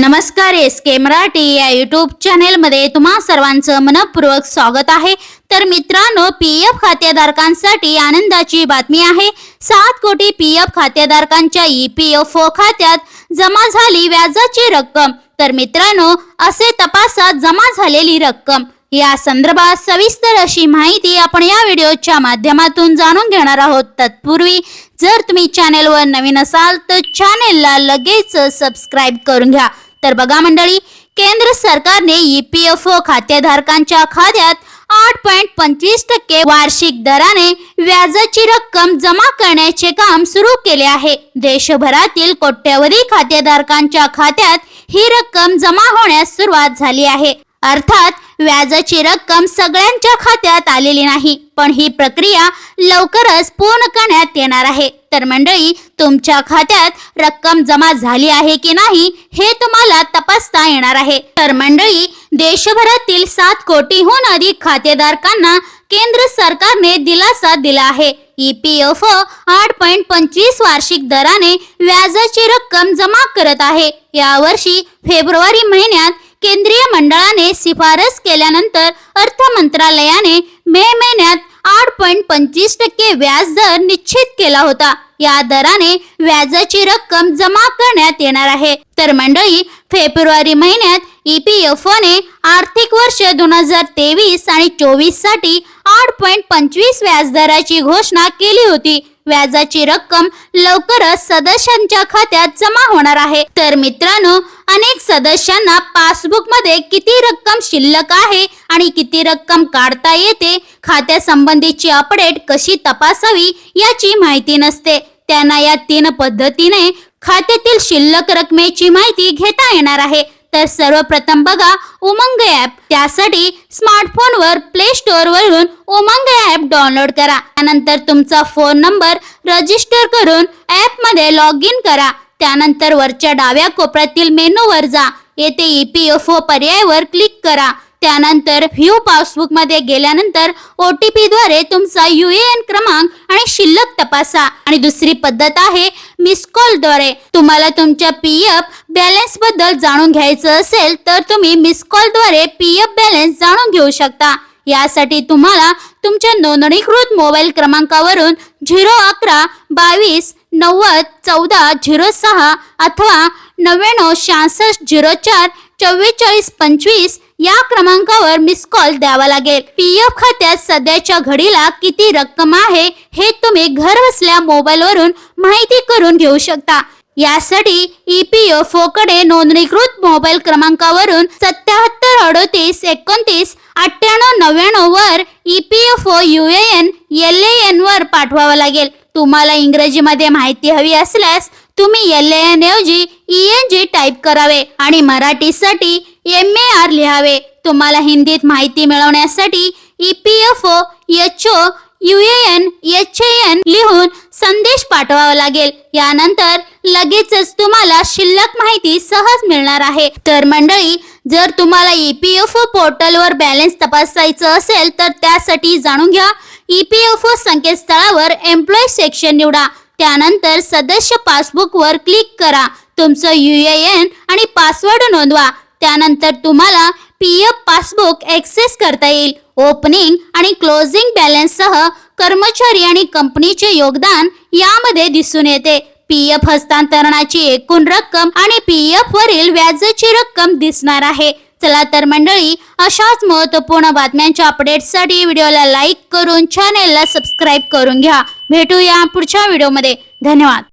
नमस्कार एस के मराठी या युट्यूब चॅनेलमध्ये तुम्हा सर्वांचं मनपूर्वक स्वागत आहे. तर मित्रांनो पी एफ खातेधारकांसाठी आनंदाची बातमी आहे. सात कोटी पी एफ खातेधारकांच्या ई पी एफ ओ खात्यात जमा झाली व्याजाची रक्कम. तर मित्रांनो असे तपासात जमा झालेली रक्कम. या संदर्भात सविस्तर अशी माहिती आपण या व्हिडिओच्या माध्यमातून जाणून घेणार आहोत. तत्पूर्वी जर तुम्ही चॅनेलवर नवीन असाल तर चॅनेलला लगेच सबस्क्राईब करून घ्या. तर बघा मंडळी केंद्र सरकारने ई पी एफ ओ खातेधारकांच्या खात्यात आठ पॉईंट पंचवीस टक्के वार्षिक दराने व्याजाची रक्कम जमा करण्याचे काम सुरू केले आहे. देशभरातील कोट्यवधी खातेधारकांच्या खात्यात ही रक्कम जमा होण्यास सुरुवात झाली आहे. अर्थात व्याजाची रक्कम सगळ्यांच्या खात्यात आलेली नाही पण ही प्रक्रिया लवकरच पूर्ण करण्यात येणार आहे. तर मंडळी तुमच्या खात्यात रक्कम जमा झाली आहे की नाही हे तुम्हाला तपासता येणार आहे. तर मंडळी देशभरातील सात कोटीहून अधिक खातेधारकांना केंद्र सरकारने दिलासा दिला आहे. ई पी एफ आठ पॉईंट पंचवीस वार्षिक दराने व्याजाची रक्कम जमा करत आहे. यावर्षी फेब्रुवारी महिन्यात केंद्रीय मंडळाने शिफारस केल्यानंतर अर्थ मंत्रालयाने मे महिन्यात आठ पॉईंट पंचवीस टक्के व्याज दर निश्चित केला होता. या दराने व्याजाची रक्कम जमा करण्यात येणार आहे. तर मंडळी फेब्रुवारी महिन्यात ई पी एफ ने आर्थिक वर्ष दोन हजार तेवीस आणि चोवीससाठी आठ पॉईंट पंचवीस व्याजदराची घोषणा केली होती. व्याजाची रक्कम लवकरच सदस्यांच्या खात्यात जमा होणार आहे. तर मित्रांनो अनेक सदस्यांना पासबुकमध्ये किती रक्कम शिल्लक आहे आणि किती रक्कम काढता येते खात्यासंबंधीची अपडेट कशी तपासावी याची माहिती नसते. त्यांना या तीन पद्धतीने खात्यातील शिल्लक रकमेची माहिती घेता येणार आहे. तर सर्वप्रथम बघा उमंग ॲप त्यासाठी स्मार्टफोनवर प्ले स्टोअर वरून उमंग ॲप डाउनलोड करा. त्यानंतर तुमचा फोन नंबर रजिस्टर करून ॲपमध्ये लॉग इन करा. त्यानंतर वरच्या डाव्या कोपऱ्यातील मेनूवर जा. येथे ई पी एफ ओ पर्यायावर क्लिक करा. त्यानंतर व्ह्यू पासबुकमध्ये गेल्यानंतर ओ टी पीद्वारे तुमचा यू एन क्रमांक आणि शिल्लक तपासा. आणि दुसरी पद्धत आहे मिस कॉलद्वारे. तुम्हाला तुमच्या पी एफ बॅलन्सबद्दल जाणून घ्यायचं असेल तर तुम्ही मिस कॉलद्वारे पी एफ बॅलन्स जाणून घेऊ शकता. यासाठी तुम्हाला तुमच्या नोंदणीकृत मोबाईल क्रमांकावरून झिरो अकरा बावीस नव्वद चौदा झिरो सहा अथवा नव्याण्णव शहासष्ट झिरो चार चव्वेचाळीस पंचवीस या क्रमांकावर मिस कॉल द्यावा लागेल. पी एफ खात्यात सध्याच्या घडीला किती रक्कम आहे हे तुम्ही घर बसल्या मोबाईलवरून माहिती करून घेऊ शकता. यासाठी ई पी एफकडे नोंदणीकृत मोबाईल क्रमांकावरून सत्याहत्तर अडोतीस एकोणतीस अठ्ठ्याण्णव नव्याण्णव वर E P F O U A N L N वर पाठवावं लागेल. तुम्हाला इंग्रजीमध्ये माहिती हवी असल्यास तुम्ही एल एन ऐवजी ई एन जी टाईप करावे आणि मराठीसाठी एम ए आर लिहावे. तुम्हाला हिंदीत माहिती मिळवण्यासाठी E P F O H O U A N H N संदेश पाठवावा लागेल. यानंतर लगेचच तुम्हाला शिल्लक माहिती सहज मिळणार आहे. तर मंडळी जर तुम्हाला ई पी एफ ओ पोर्टलवर बॅलन्स तपासायचं असेल तर त्यासाठी जाणून घ्या. ई पी एफ ओ संकेतस्थळावर एम्प्लॉय सेक्शन निवडा. त्यानंतर सदस्य पासबुकवर क्लिक करा. तुमचं यू ए एन आणि पासवर्ड नोंदवा. त्यानंतर तुम्हाला पी एफ पासबुक ॲक्सेस करता येईल. ओपनिंग आणि क्लोजिंग बॅलन्स सह कर्मचारी आणि कंपनीचे योगदान यामध्ये दिसून येते. पी एफ हस्तांतरणाची एकूण रक्कम आणि पी एफ वरील व्याजाची रक्कम दिसणार आहे. चला तर मंडळी अशाच महत्त्वपूर्ण बातम्यांच्या अपडेट्ससाठी व्हिडिओला लाईक करून चॅनेलला सबस्क्राईब करून घ्या. भेटूया पुढच्या व्हिडिओमध्ये धन्यवाद.